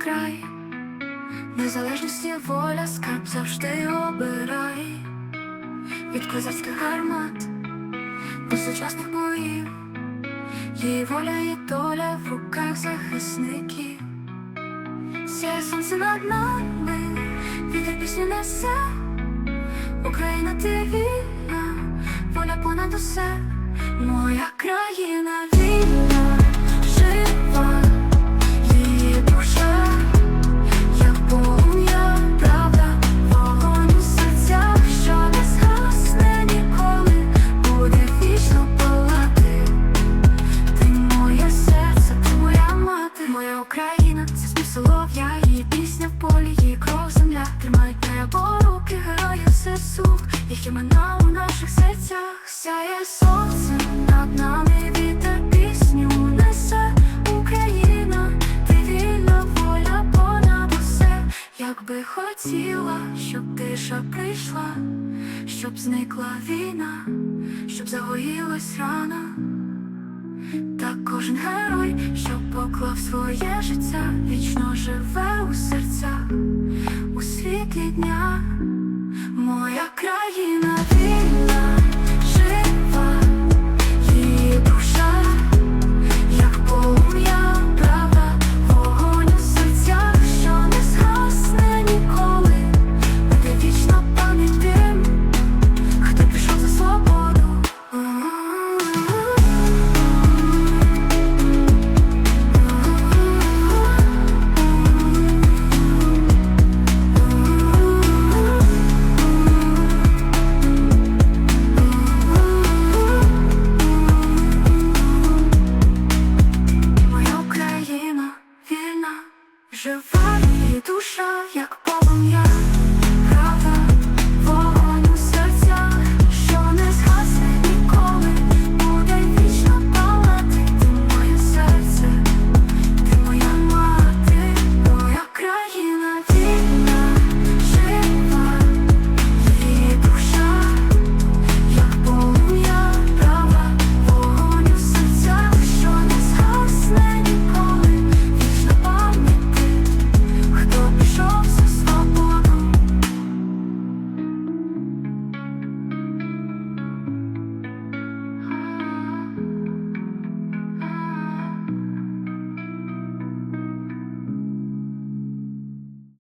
край, незалежності воля, скарб завжди обирай, від козацьких гармат до сучасних боїв, її воля і доля в руках захисників. Сяє сонце над нами, вітер пісню несе, Україна ти вільна, воля понад усе, моя країна вільна, Україна, це спів солов'я, її пісня в полі, її кров земля. Тримають небо руки героїв ЗСУ Їх імена у наших серцях. Сяє сонце над нами вітер пісню несе. Україна, ти вільна воля понад усе. Як би хотіла, щоб тиша прийшла, щоб зникла війна, щоб загоїлась рана. Та кожен герой, поклав своє життя, вічно живе у серцях, у світлі дня, моя країна